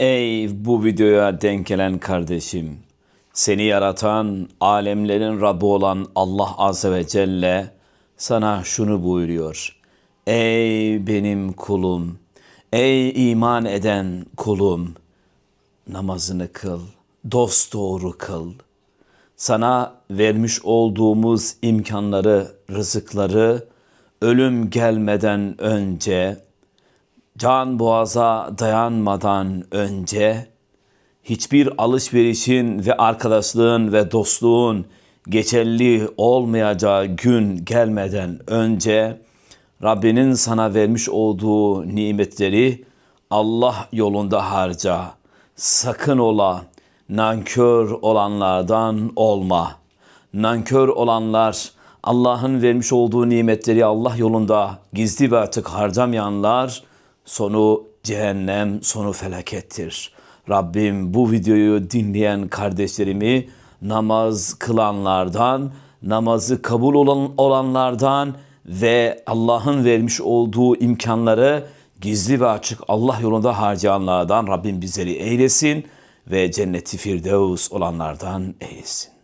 Ey bu videoya denk gelen kardeşim, seni yaratan, alemlerin Rabbi olan Allah Azze ve Celle sana şunu buyuruyor. Ey benim kulum, ey iman eden kulum, namazını kıl, dost doğru kıl. Sana vermiş olduğumuz imkanları, rızıkları ölüm gelmeden önce can boğaza dayanmadan önce hiçbir alışverişin ve arkadaşlığın ve dostluğun geçerli olmayacağı gün gelmeden önce Rabbinin sana vermiş olduğu nimetleri Allah yolunda harca. Sakın ola nankör olanlardan olma. Nankör olanlar Allah'ın vermiş olduğu nimetleri Allah yolunda gizli ve açık harcamayanlar sonu cehennem, sonu felakettir. Rabbim bu videoyu dinleyen kardeşlerimi namaz kılanlardan, namazı kabul olan, olanlardan ve Allah'ın vermiş olduğu imkanları gizli ve açık Allah yolunda harcayanlardan Rabbim bizleri eylesin ve cenneti firdevs olanlardan eylesin.